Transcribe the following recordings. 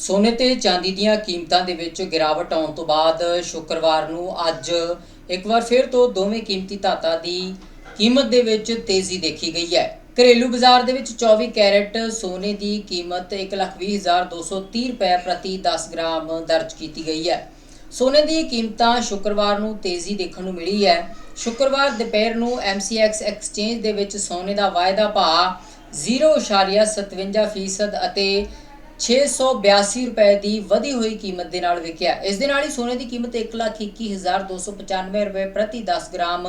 ਸੋਨੇ ਤੇ ਚਾਂਦੀ ਦੀਆਂ ਕੀਮਤਾਂ ਦੇ ਵਿੱਚ ਗਿਰਾਵਟ ਆਉਣ ਤੋਂ ਬਾਅਦ ਸ਼ੁੱਕਰਵਾਰ ਨੂੰ ਅੱਜ ਇੱਕ ਵਾਰ ਫਿਰ ਤੋਂ ਦੋਵੇਂ ਕੀਮਤੀ ਧਾਤਾਂ ਦੀ ਕੀਮਤ ਦੇ ਵਿੱਚ ਤੇਜ਼ੀ ਦੇਖੀ ਗਈ ਹੈ। ਘਰੇਲੂ ਬਾਜ਼ਾਰ ਦੇ ਵਿੱਚ 24 ਕੈਰਟ ਸੋਨੇ ਦੀ ਕੀਮਤ 120230 ਰੁਪਏ ਪ੍ਰਤੀ 10 ਗ੍ਰਾਮ ਦਰਜ ਕੀਤੀ ਗਈ ਹੈ। ਸੋਨੇ ਦੀ ਕੀਮਤਾਂ ਸ਼ੁੱਕਰਵਾਰ ਨੂੰ ਤੇਜ਼ੀ ਦੇਖਣ ਨੂੰ ਮਿਲੀ ਹੈ। ਸ਼ੁੱਕਰਵਾਰ ਦੁਪਹਿਰ ਨੂੰ MCX ਐਕਸਚੇਂਜ ਦੇ ਵਿੱਚ ਸੋਨੇ ਦਾ ਵਾਅਦਾ ਭਾਅ 0.57% ਅਤੇ 682 ਰੁਪਏ ਦੀ ਵਧੀ ਹੋਈ ਕੀਮਤ ਦੇ ਨਾਲ ਵਿਕਿਆ। ਇਸ ਦੇ ਨਾਲ ਹੀ ਸੋਨੇ ਦੀ ਕੀਮਤ 121295 ਰੁਪਏ ਪ੍ਰਤੀ 10 ਗ੍ਰਾਮ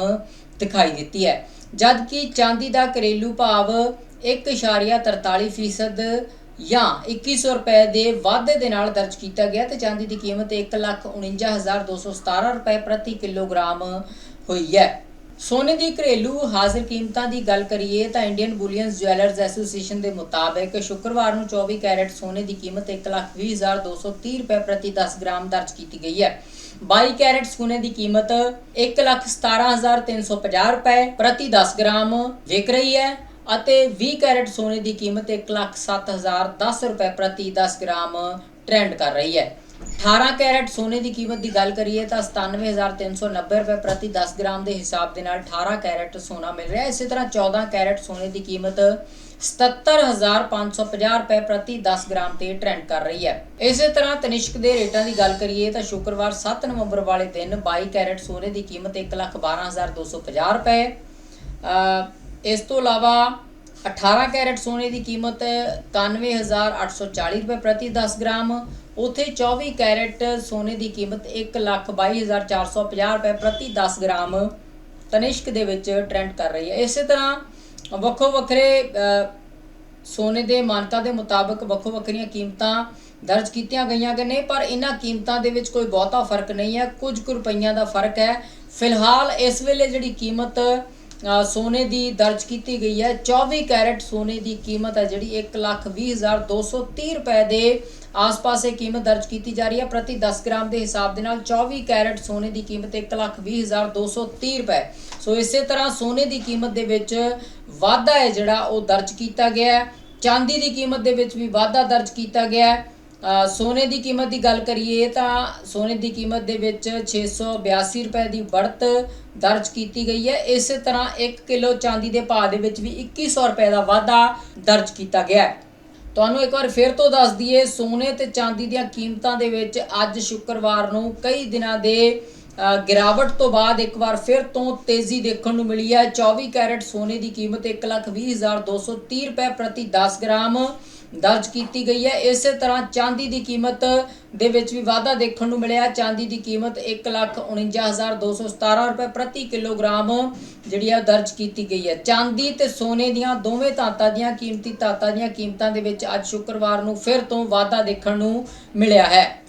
ਦਿਖਾਈ ਦਿੱਤੀ ਹੈ। ਜਦਕਿ ਚਾਂਦੀ ਦਾ ਘਰੇਲੂ ਭਾਵ 1.43% ਜਾਂ 2100 ਰੁਪਏ ਦੇ ਵਾਧੇ ਦੇ ਨਾਲ ਦਰਜ ਕੀਤਾ ਗਿਆ ਤੇ ਚਾਂਦੀ ਦੀ ਕੀਮਤ 149217 ਰੁਪਏ ਪ੍ਰਤੀ ਕਿਲੋਗ੍ਰਾਮ ਹੋਈ ਹੈ। ਸੋਨੇ ਦੀ ਘਰੇਲੂ ਹਾਜ਼ਰ ਕੀਮਤਾਂ ਦੀ ਗੱਲ ਕਰੀਏ ਤਾਂ ਇੰਡੀਅਨ ਬੁਲੀਅਨਸ ਜੁਐਲਰਸ ਐਸੋਸੀਏਸ਼ਨ ਦੇ ਮੁਤਾਬਕ ਸ਼ੁੱਕਰਵਾਰ ਨੂੰ 24 ਕੈਰਟ ਸੋਨੇ ਦੀ ਕੀਮਤ 120230 ਰੁਪਏ ਪ੍ਰਤੀ 10 ਗ੍ਰਾਮ ਦਰਜ ਕੀਤੀ ਗਈ ਹੈ। 22 ਕੈਰਟ ਸੋਨੇ ਦੀ ਕੀਮਤ 117350 ਰੁਪਏ ਪ੍ਰਤੀ 10 ਗ੍ਰਾਮ ਵਿਕ ਰਹੀ ਹੈ ਅਤੇ 20 ਕੈਰਟ ਸੋਨੇ ਦੀ ਕੀਮਤ 107010 ਰੁਪਏ ਪ੍ਰਤੀ 10 ਗ੍ਰਾਮ ਟ੍ਰੈਂਡ ਕਰ ਰਹੀ ਹੈ। 18 ਕੈਰਟ ਸੋਨੇ ਦੀ ਕੀਮਤ ਦੀ ਗੱਲ ਕਰੀਏ ਤਾਂ 97390 ਰੁਪਏ ਪ੍ਰਤੀ 10 ਗ੍ਰਾਮ ਦੇ ਹਿਸਾਬ ਦੇ ਨਾਲ 18 ਕੈਰਟ ਸੋਨਾ ਮਿਲ ਰਿਹਾ। ਹੈ ਇਸੇ ਤਰ੍ਹਾਂ 14 ਕੈਰਟ ਸੋਨੇ ਦੀ ਕੀਮਤ 77550 ਰੁਪਏ ਪ੍ਰਤੀ 10 ਗ੍ਰਾਮ ਤੇ ਟ੍ਰੈਂਡ ਕਰ ਰਹੀ ਹੈ। ਇਸੇ ਤਰ੍ਹਾਂ ਤਨਿਸ਼ਕ ਦੇ ਰੇਟਾਂ ਦੀ ਗੱਲ ਕਰੀਏ ਤਾਂ ਸ਼ੁੱਕਰਵਾਰ 7 ਨਵੰਬਰ ਵਾਲੇ ਦਿਨ 22 ਕੈਰਟ ਸੋਨੇ ਦੀ ਕੀਮਤ 112250 ਰੁਪਏ। ਇਸ ਤੋਂ ਇਲਾਵਾ 18 ਕੈਰਟ ਸੋਨੇ ਦੀ ਕੀਮਤ 91840 ਰੁਪਏ ਪ੍ਰਤੀ 10 ਗ੍ਰਾਮ। ਉਥੇ 24 ਕੈਰਟ ਸੋਨੇ ਦੀ ਕੀਮਤ 122450 ਰੁਪਏ ਪ੍ਰਤੀ 10 ਗ੍ਰਾਮ। ਤਨਿਸ਼ਕ ਦੇ ਵਿੱਚ ਟ੍ਰੈਂਡ ਕਰ ਰਹੀ ਹੈ। ਇਸੇ ਤਰ੍ਹਾਂ ਵੱਖੋ ਵੱਖਰੇ ਸੋਨੇ ਦੇ ਮਾਨਕਾਂ ਦੇ ਮੁਤਾਬਕ ਵੱਖੋ ਵੱਖਰੀਆਂ ਕੀਮਤਾਂ ਦਰਜ ਕੀਤੀਆਂ ਗਈਆਂ ਕਿ ਨਹੀਂ ਪਰ ਇਹਨਾਂ ਕੀਮਤਾਂ ਦੇ ਵਿੱਚ ਕੋਈ ਬਹੁਤਾ ਫ਼ਰਕ ਨਹੀਂ ਹੈ। ਕੁਝ ਕੁ ਰੁਪਈਆਂ ਦਾ ਫ਼ਰਕ ਹੈ। ਫਿਲਹਾਲ ਇਸ ਵੇਲੇ ਜਿਹੜੀ ਕੀਮਤ ਸੋਨੇ ਦੀ ਦਰਜ ਕੀਤੀ ਗਈ ਹੈ। 24 ਕੈਰਟ ਸੋਨੇ ਦੀ ਕੀਮਤ ਹੈ ਜਿਹੜੀ 120230 ਰੁਪਏ ਦੇ ਆਸ-ਪਾਸ ਇਹ ਕੀਮਤ ਦਰਜ ਕੀਤੀ ਜਾ ਰਹੀ ਹੈ। ਪ੍ਰਤੀ 10 ਗ੍ਰਾਮ ਦੇ ਹਿਸਾਬ ਦੇ ਨਾਲ 24 ਕੈਰਟ ਸੋਨੇ ਦੀ ਕੀਮਤ 120230 ਰੁਪਏ। ਸੋ ਇਸੇ ਤਰ੍ਹਾਂ ਸੋਨੇ ਦੀ ਕੀਮਤ ਦੇ ਵਿੱਚ ਵਾਧਾ ਹੈ ਜਿਹੜਾ ਉਹ ਦਰਜ ਕੀਤਾ ਗਿਆ ਹੈ। ਚਾਂਦੀ ਦੀ ਕੀਮਤ ਦੇ ਵਿੱਚ ਵੀ ਵਾਧਾ ਦਰਜ ਕੀਤਾ ਗਿਆ ਹੈ। ਸੋਨੇ ਦੀ ਕੀਮਤ ਦੀ ਗੱਲ ਕਰੀਏ ਤਾਂ ਸੋਨੇ ਦੀ ਕੀਮਤ ਦੇ ਵਿੱਚ 682 ਰੁਪਏ ਦੀ ਬੜਤ ਦਰਜ ਕੀਤੀ ਗਈ ਹੈ। ਇਸੇ ਤਰ੍ਹਾਂ 1 ਕਿਲੋ ਚਾਂਦੀ ਦੇ ਭਾਅ ਦੇ ਵਿੱਚ ਵੀ 2100 ਰੁਪਏ ਦਾ ਵਾਧਾ ਦਰਜ ਕੀਤਾ ਗਿਆ ਹੈ। ਤੁਹਾਨੂੰ ਇੱਕ ਵਾਰ ਫਿਰ ਤੋਂ ਦੱਸ ਦਈਏ, ਸੋਨੇ ਤੇ ਚਾਂਦੀ ਦੀਆਂ ਕੀਮਤਾਂ ਦੇ ਵਿੱਚ ਅੱਜ ਸ਼ੁੱਕਰਵਾਰ ਨੂੰ ਕਈ ਦਿਨਾਂ ਦੇ ਗਿਰਾਵਟ ਤੋਂ ਬਾਅਦ ਇੱਕ ਵਾਰ ਫਿਰ ਤੋਂ ਤੇਜ਼ੀ ਦੇਖਣ ਨੂੰ ਮਿਲੀ ਹੈ। 24 ਕੈਰਟ ਸੋਨੇ ਦੀ ਕੀਮਤ 120230 ਰੁਪਏ ਪ੍ਰਤੀ 10 ਗ੍ਰਾਮ ਦਰਜ ਕੀਤੀ ਗਈ ਹੈ। ਇਸੇ ਤਰ੍ਹਾਂ ਚਾਂਦੀ ਦੀ ਕੀਮਤ ਦੇ ਵਿੱਚ ਵੀ ਵਾਧਾ ਦੇਖਣ ਨੂੰ ਮਿਲਿਆ। ਚਾਂਦੀ ਦੀ ਕੀਮਤ 149217 ਰੁਪਏ ਪ੍ਰਤੀ ਕਿਲੋਗ੍ਰਾਮ ਜਿਹੜੀ ਹੈ ਦਰਜ ਕੀਤੀ ਗਈ ਹੈ। ਚਾਂਦੀ ਤੇ ਸੋਨੇ ਦੀਆਂ ਦੋਵੇਂ ਧਾਤਾਂ ਦੀਆਂ ਕੀਮਤੀ ਧਾਤਾਂ ਦੀਆਂ ਕੀਮਤਾਂ ਦੇ ਵਿੱਚ ਅੱਜ ਸ਼ੁੱਕਰਵਾਰ ਨੂੰ ਫਿਰ ਤੋਂ ਵਾਧਾ ਦੇਖਣ ਨੂੰ ਮਿਲਿਆ ਹੈ।